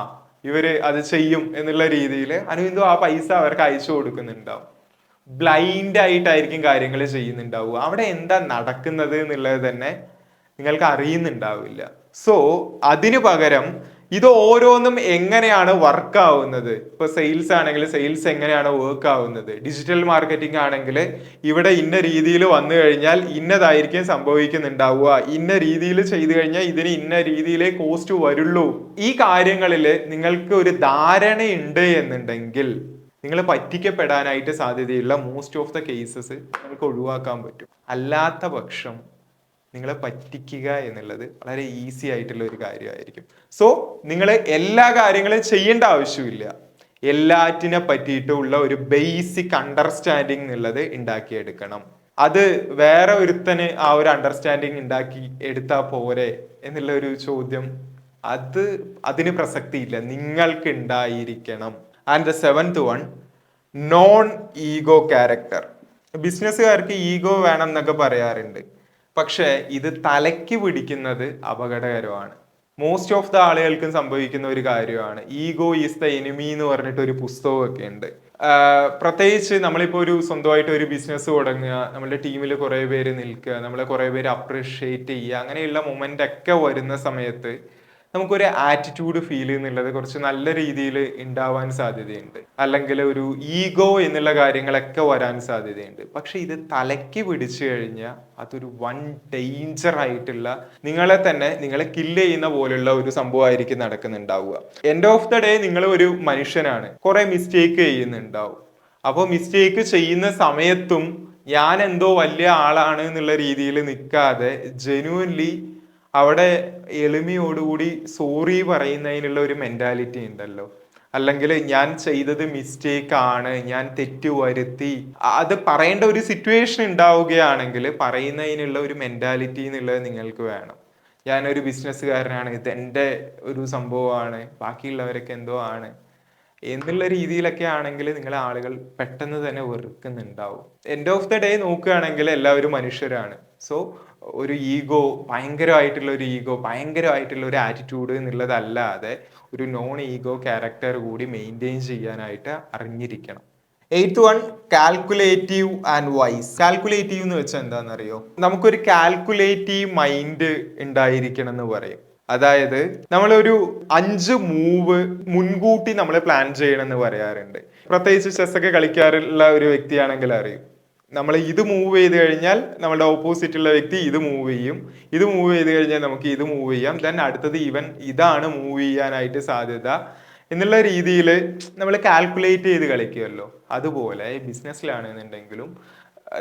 ഇവർ അത് ചെയ്യും എന്നുള്ള രീതിയിൽ അനുവിന്ദു ആ പൈസ അവർക്ക് അയച്ചു കൊടുക്കുന്നുണ്ടാവും ബ്ലൈൻഡ് ആയിട്ടായിരിക്കും കാര്യങ്ങൾ ചെയ്യുന്നുണ്ടാവുക. അവിടെ എന്താ നടക്കുന്നത് എന്നുള്ളത് തന്നെ നിങ്ങൾക്ക് അറിയുന്നുണ്ടാവില്ല. സോ അതിനു പകരം ഇത് ഓരോന്നും എങ്ങനെയാണ് വർക്ക് ആവുന്നത്? ഇപ്പൊ സെയിൽസ് ആണെങ്കിൽ സെയിൽസ് എങ്ങനെയാണ് വർക്ക് ആവുന്നത്? ഡിജിറ്റൽ മാർക്കറ്റിംഗ് ആണെങ്കിൽ ഇവിടെ ഇന്ന രീതിയിൽ വന്നു കഴിഞ്ഞാൽ ഇന്നതായിരിക്കും സംഭവിക്കുന്നുണ്ടാവുക. ഇന്ന രീതിയിൽ ചെയ്തു കഴിഞ്ഞാൽ ഇതിന് ഇന്ന രീതിയിലേ കോസ്റ്റ് വരുള്ളൂ. ഈ കാര്യങ്ങളിൽ നിങ്ങൾക്ക് ഒരു ധാരണയുണ്ട് എന്നുണ്ടെങ്കിൽ നിങ്ങൾ പറ്റിക്കപ്പെടാനായിട്ട് സാധ്യതയുള്ള മോസ്റ്റ് ഓഫ് ദ കേസസ് നിങ്ങൾക്ക് ഒഴിവാക്കാൻ പറ്റും. അല്ലാത്ത പക്ഷം നിങ്ങളെ പറ്റിക്കുക എന്നുള്ളത് വളരെ ഈസി ആയിട്ടുള്ള ഒരു കാര്യമായിരിക്കും. സോ നിങ്ങൾ എല്ലാ കാര്യങ്ങളും ചെയ്യേണ്ട ആവശ്യമില്ല. എല്ലാറ്റിനെ പറ്റിയിട്ടുള്ള ഒരു ബേസിക് അണ്ടർസ്റ്റാൻഡിങ് എന്നുള്ളത് ഉണ്ടാക്കിയെടുക്കണം. അത് വേറെ ഒരുത്തന് ആ ഒരു അണ്ടർസ്റ്റാൻഡിങ് ഉണ്ടാക്കി എടുത്താൽ പോരെ എന്നുള്ള ഒരു ചോദ്യം അത് അതിന് പ്രസക്തിയില്ല. നിങ്ങൾക്ക് ഉണ്ടായിരിക്കണം. And the seventh one non ego character ബിസിനസ്സുകാർക്ക് ego വേണം എന്നൊക്കെ പറയാറുണ്ട്. പക്ഷേ ഇത് തലയ്ക്ക് പിടിക്കുന്നത് അപകടകരമാണ്. മോസ്റ്റ് ഓഫ് ദ ആളുകൾക്കും സംഭവിക്കുന്ന ഒരു കാര്യമാണ്. ഈഗോ ഈസ് ദ എനിമി എന്ന് പറഞ്ഞിട്ട് ഒരു പുസ്തകമൊക്കെ ഉണ്ട്. പ്രത്യേകിച്ച് നമ്മളിപ്പോൾ ഒരു സ്വന്തമായിട്ട് ഒരു ബിസിനസ് തുടങ്ങുക നമ്മുടെ ടീമിൽ കുറേ പേര് നിൽക്കുക നമ്മളെ കുറേ പേര് അപ്രീഷിയേറ്റ് ചെയ്യുക അങ്ങനെയുള്ള മൊമെന്റ് ഒക്കെ വരുന്ന സമയത്ത് നമുക്കൊരു ആറ്റിറ്റ്യൂഡ് ഫീൽ എന്നുള്ളത് കുറച്ച് നല്ല രീതിയിൽ ഉണ്ടാവാൻ സാധ്യതയുണ്ട്. അല്ലെങ്കിൽ ഒരു ഈഗോ എന്നുള്ള കാര്യങ്ങളൊക്കെ വരാൻ സാധ്യതയുണ്ട്. പക്ഷെ ഇത് തലയ്ക്ക് പിടിച്ചു കഴിഞ്ഞാൽ അതൊരു വൺ ഡേഞ്ചർ ആയിട്ടുള്ള നിങ്ങളെ തന്നെ നിങ്ങളെ കില്ല് ചെയ്യുന്ന പോലുള്ള ഒരു സംഭവമായിരിക്കും നടക്കുന്നുണ്ടാവുക. എൻഡ് ഓഫ് ദ ഡേ നിങ്ങൾ ഒരു മനുഷ്യനാണ്. കുറെ മിസ്റ്റേക്ക് ചെയ്യുന്നുണ്ടാവും. അപ്പോൾ മിസ്റ്റേക്ക് ചെയ്യുന്ന സമയത്തും ഞാൻ എന്തോ വലിയ ആളാണ് എന്നുള്ള രീതിയിൽ നിൽക്കാതെ ജെനുവൻലി അവിടെ എളിമയോടുകൂടി സോറി പറയുന്നതിനുള്ള ഒരു മെന്റാലിറ്റി ഉണ്ടല്ലോ. അല്ലെങ്കിൽ ഞാൻ ചെയ്തത് മിസ്റ്റേക്ക് ആണ് ഞാൻ തെറ്റ് വരുത്തി. അത് പറയേണ്ട ഒരു സിറ്റുവേഷൻ ഉണ്ടാവുകയാണെങ്കിൽ പറയുന്നതിനുള്ള ഒരു മെന്റാലിറ്റി എന്നുള്ളത് നിങ്ങൾക്ക് വേണം. ഞാനൊരു ബിസിനസ്സുകാരനാണ് ഇത് എന്റെ ഒരു സംഭവമാണ് ബാക്കിയുള്ളവരൊക്കെ എന്തോ ആണ്. എന്നുള്ള രീതിയിലൊക്കെ ആണെങ്കിൽ നിങ്ങളെ ആളുകൾ പെട്ടെന്ന് തന്നെ വെറുക്കുന്നുണ്ടാവും. എൻഡ് ഓഫ് ദ ഡേ നോക്കുകയാണെങ്കിൽ എല്ലാവരും മനുഷ്യരാണ്. സോ ഒരു ഈഗോ ഭയങ്കരമായിട്ടുള്ള ഒരു ഈഗോ ഭയങ്കരമായിട്ടുള്ള ഒരു ആറ്റിറ്റ്യൂഡ് എന്നുള്ളതല്ലാതെ ഒരു നോൺ ഈഗോ ക്യാരക്ടർ കൂടി മെയിന്റെയിൻ ചെയ്യാനായിട്ട് അറിഞ്ഞിരിക്കണം. Eighth one calculative and wise calculative എന്ന് വെച്ചാൽ എന്താണെന്നറിയോ? നമുക്കൊരു കാൽക്കുലേറ്റീവ് മൈൻഡ് ഉണ്ടായിരിക്കണം എന്ന് പറയും. അതായത് നമ്മളൊരു അഞ്ച് മൂവ് മുൻകൂട്ടി നമ്മൾ പ്ലാൻ ചെയ്യണം എന്ന് പറയാറുണ്ട്. പ്രത്യേകിച്ച് ചെസ്സൊക്കെ കളിക്കാറുള്ള ഒരു വ്യക്തിയാണെങ്കിൽ അറിയും നമ്മൾ ഇത് മൂവ് ചെയ്ത് കഴിഞ്ഞാൽ നമ്മളുടെ ഓപ്പോസിറ്റ് ഉള്ള വ്യക്തി ഇത് മൂവ് ചെയ്യും. ഇത് മൂവ് ചെയ്ത് കഴിഞ്ഞാൽ നമുക്ക് ഇത് മൂവ് ചെയ്യാം. ദെൻ അടുത്തത് ഇവൻ ഇതാണ് മൂവ് ചെയ്യാനായിട്ട് സാധ്യത. എന്നുള്ള രീതിയിൽ നമ്മൾ കാൽക്കുലേറ്റ് ചെയ്ത് കളിക്കുമല്ലോ അതുപോലെ ബിസിനസ്സിലാണെന്നുണ്ടെങ്കിലും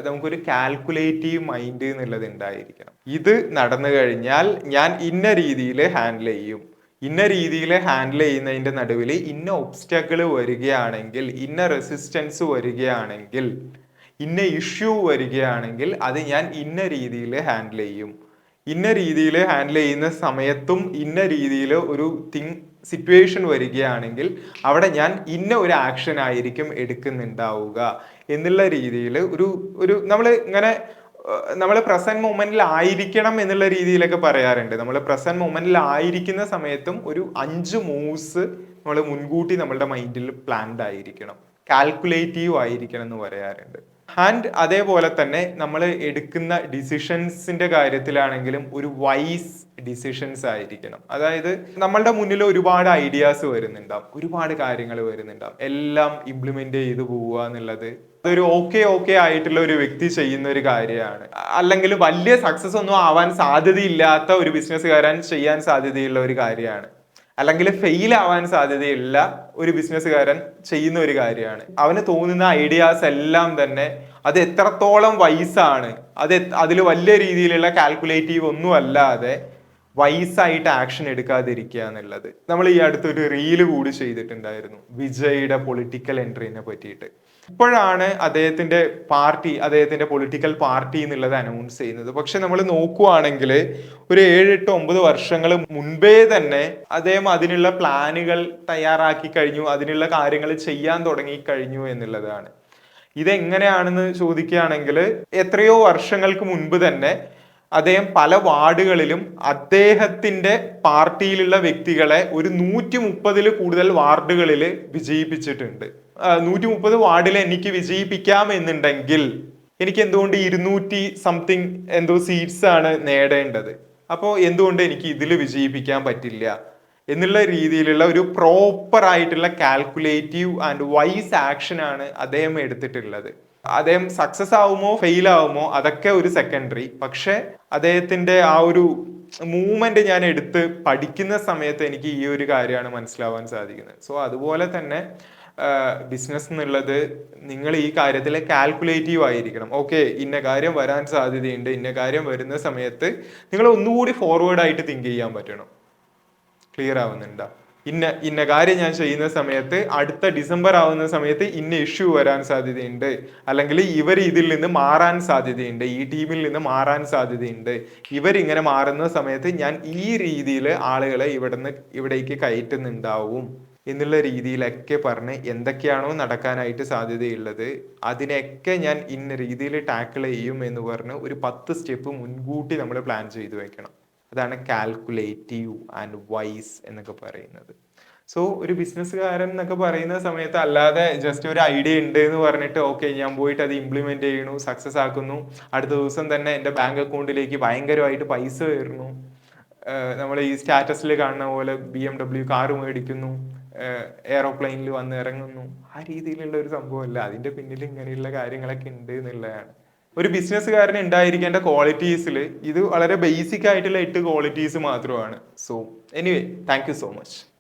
നമുക്കൊരു കാൽക്കുലേറ്റീവ് മൈൻഡ് എന്നുള്ളത് ഉണ്ടായിരിക്കണം. ഇത് നടന്നു കഴിഞ്ഞാൽ ഞാൻ ഇന്ന രീതിയിൽ ഹാൻഡിൽ ചെയ്യും. ഇന്ന രീതിയിൽ ഹാൻഡിൽ ചെയ്യുന്നതിന്റെ നടുവിൽ ഇന്ന ഒബ്സ്റ്റക്കിൾ വരികയാണെങ്കിൽ ഇന്ന റെസിസ്റ്റൻസ് വരികയാണെങ്കിൽ ഇന്ന ഇഷ്യൂ വരികയാണെങ്കിൽ അത് ഞാൻ ഇന്ന രീതിയിൽ ഹാൻഡിൽ ചെയ്യും. ഇന്ന രീതിയിൽ ഹാൻഡിൽ ചെയ്യുന്ന സമയത്തും ഇന്ന രീതിയിൽ ഒരു തിങ് സിറ്റുവേഷൻ വരികയാണെങ്കിൽ അവിടെ ഞാൻ ഇന്ന ഒരു ആക്ഷൻ ആയിരിക്കും എടുക്കുന്നുണ്ടാവുക എന്നുള്ള രീതിയിൽ ഒരു ഒരു നമ്മൾ ഇങ്ങനെ നമ്മൾ പ്രസന്റ് മൊമെന്റിൽ ആയിരിക്കണം എന്നുള്ള രീതിയിലൊക്കെ പറയാറുണ്ട്. നമ്മൾ പ്രസന്റ് മൊമെന്റിൽ ആയിരിക്കുന്ന സമയത്തും ഒരു അഞ്ച് മൂവ്സ് നമ്മൾ മുൻകൂട്ടി നമ്മളുടെ മൈൻഡിൽ പ്ലാൻഡ് ആയിരിക്കണം. കാൽക്കുലേറ്റീവ് ആയിരിക്കണം എന്ന് പറയാറുണ്ട്. ആൻഡ് അതേപോലെ തന്നെ നമ്മൾ എടുക്കുന്ന ഡിസിഷൻസിന്റെ കാര്യത്തിലാണെങ്കിലും ഒരു വൈസ് ഡിസിഷൻസ് ആയിരിക്കണം. അതായത് നമ്മളുടെ മുന്നിൽ ഒരുപാട് ഐഡിയാസ് വരുന്നുണ്ടാവും. ഒരുപാട് കാര്യങ്ങൾ വരുന്നുണ്ടാവും. എല്ലാം ഇംപ്ലിമെന്റ് ചെയ്ത് പോവുക എന്നുള്ളത് അതൊരു ഓക്കെ ഓക്കെ ആയിട്ടുള്ള ഒരു വ്യക്തി ചെയ്യുന്ന ഒരു കാര്യമാണ്. അല്ലെങ്കിൽ വലിയ സക്സസ് ഒന്നും ആവാൻ സാധ്യതയില്ലാത്ത ഒരു ബിസിനസ്സുകാരൻ ചെയ്യാൻ സാധ്യതയുള്ള ഒരു കാര്യമാണ്. അല്ലെങ്കിൽ ഫെയിൽ ആവാൻ സാധ്യതയുള്ള ഒരു ബിസിനസ്സുകാരൻ ചെയ്യുന്ന ഒരു കാര്യമാണ്. അവന് തോന്നുന്ന ഐഡിയാസ് എല്ലാം തന്നെ അത് എത്രത്തോളം വൈസാണ് അത് അതിൽ വലിയ രീതിയിലുള്ള കാൽക്കുലേറ്റീവ് ഒന്നും അല്ലാതെ വൈസായിട്ട് ആക്ഷൻ എടുക്കാതിരിക്കുക എന്നുള്ളത്. നമ്മൾ ഈ അടുത്തൊരു റീൽ കൂടി ചെയ്തിട്ടുണ്ടായിരുന്നു. വിജയുടെ പൊളിറ്റിക്കൽ എൻട്രീനെ പറ്റിയിട്ട്. ഇപ്പോഴാണ് അദ്ദേഹത്തിന്റെ പാർട്ടി അദ്ദേഹത്തിന്റെ പൊളിറ്റിക്കൽ പാർട്ടി എന്നുള്ളത് അനൗൺസ് ചെയ്യുന്നത്. പക്ഷെ നമ്മൾ നോക്കുവാണെങ്കിൽ ഒരു ഏഴ് എട്ട് ഒമ്പത് വർഷങ്ങൾ മുൻപേ തന്നെ അദ്ദേഹം അതിനുള്ള പ്ലാനുകൾ തയ്യാറാക്കി കഴിഞ്ഞു അതിനുള്ള കാര്യങ്ങൾ ചെയ്യാൻ തുടങ്ങി കഴിഞ്ഞു എന്നുള്ളതാണ്. ഇതെങ്ങനെയാണെന്ന് ചോദിക്കുകയാണെങ്കിൽ എത്രയോ വർഷങ്ങൾക്ക് മുൻപ് തന്നെ അദ്ദേഹം പല വാർഡുകളിലും അദ്ദേഹത്തിന്റെ പാർട്ടിയിലുള്ള വ്യക്തികളെ ഒരു നൂറ്റി മുപ്പതിൽ കൂടുതൽ വാർഡുകളിൽ വിജയിപ്പിച്ചിട്ടുണ്ട്. നൂറ്റി മുപ്പത് വാർഡിൽ എനിക്ക് വിജയിപ്പിക്കാമെന്നുണ്ടെങ്കിൽ എനിക്ക് എന്തുകൊണ്ട് ഇരുന്നൂറ്റി സംതിങ് എന്തോ സീറ്റ്സ് ആണ് നേടേണ്ടത്? അപ്പോൾ എന്തുകൊണ്ട് എനിക്ക് ഇതിൽ വിജയിപ്പിക്കാൻ പറ്റില്ല? എന്നുള്ള രീതിയിലുള്ള ഒരു പ്രോപ്പർ ആയിട്ടുള്ള കാൽക്കുലേറ്റീവ് ആൻഡ് വൈസ് ആക്ഷൻ ആണ് അദ്ദേഹം എടുത്തിട്ടുള്ളത്. അദ്ദേഹം സക്സസ് ആവുമോ ഫെയിൽ ആവുമോ അതൊക്കെ ഒരു സെക്കൻഡറി. പക്ഷേ അദ്ദേഹത്തിന്റെ ആ ഒരു മൂവ്മെന്റ് ഞാൻ എടുത്ത് പഠിക്കുന്ന സമയത്ത് എനിക്ക് ഈ ഒരു കാര്യമാണ് മനസ്സിലാവാൻ സാധിക്കുന്നത്. സോ അതുപോലെ തന്നെ ബിസിനസ് എന്നുള്ളത് നിങ്ങൾ ഈ കാര്യത്തിൽ കാൽക്കുലേറ്റീവ് ആയിരിക്കണം. ഓക്കെ ഇന്ന കാര്യം വരാൻ സാധ്യതയുണ്ട്. ഇന്ന കാര്യം വരുന്ന സമയത്ത് നിങ്ങൾ ഒന്നുകൂടി ഫോർവേഡ് ആയിട്ട് തിങ്ക് ചെയ്യാൻ പറ്റണം. ക്ലിയർ ആവുന്നുണ്ടോ? ഇന്ന ഇന്ന കാര്യം ഞാൻ ചെയ്യുന്ന സമയത്ത് അടുത്ത ഡിസംബർ ആവുന്ന സമയത്ത് ഇന്ന ഇഷ്യൂ വരാൻ സാധ്യതയുണ്ട്. അല്ലെങ്കിൽ ഇവർ ഇതിൽ നിന്ന് മാറാൻ സാധ്യതയുണ്ട്. ഈ ടീമിൽ നിന്ന് മാറാൻ സാധ്യതയുണ്ട്. ഇവരിങ്ങനെ മാറുന്ന സമയത്ത് ഞാൻ ഈ രീതിയിൽ ആളുകളെ ഇവിടുന്ന് ഇവിടേക്ക് കയറ്റുന്നുണ്ടാവും. എന്നുള്ള രീതിയിലൊക്കെ പറഞ്ഞ് എന്തൊക്കെയാണോ നടക്കാനായിട്ട് സാധ്യതയുള്ളത് അതിനെയൊക്കെ ഞാൻ ഇന്ന രീതിയിൽ ടാക്കിൾ ചെയ്യും എന്ന് പറഞ്ഞ് ഒരു പത്ത് സ്റ്റെപ്പ് മുൻകൂട്ടി നമ്മൾ പ്ലാൻ ചെയ്തു വെക്കണം. അതാണ് കാൽക്കുലേറ്റീവ് ആൻഡ് വൈസ് എന്നൊക്കെ പറയുന്നത്. സോ ഒരു ബിസിനസ്സുകാരൻ എന്നൊക്കെ പറയുന്ന സമയത്ത് അല്ലാതെ ജസ്റ്റ് ഒരു ഐഡിയ ഉണ്ട് എന്ന് പറഞ്ഞിട്ട് ഓക്കെ ഞാൻ പോയിട്ട് അത് ഇംപ്ലിമെന്റ് ചെയ്യണു സക്സസ് ആക്കുന്നു അടുത്ത ദിവസം തന്നെ എന്റെ ബാങ്ക് അക്കൗണ്ടിലേക്ക് ഭയങ്കരമായിട്ട് പൈസ വരുന്നു. നമ്മൾ ഈ സ്റ്റാറ്റസിൽ കാണുന്ന പോലെ ബി എം ഡബ്ല്യു കാറ് മേടിക്കുന്നു. എയറോപ്ലെയിനിൽ വന്ന് ഇറങ്ങുന്നു. ആ രീതിയിലുള്ള ഒരു സംഭവമല്ല. അതിന്റെ പിന്നിൽ ഇങ്ങനെയുള്ള കാര്യങ്ങളൊക്കെ ഉണ്ട് എന്നുള്ളതാണ്. ഒരു ബിസിനസ്സുകാരന് ഉണ്ടായിരിക്കേണ്ട ക്വാളിറ്റീസിൽ ഇത് വളരെ ബേസിക് ആയിട്ടുള്ള എട്ട് ക്വാളിറ്റീസ് മാത്രമാണ്. So anyway thank so much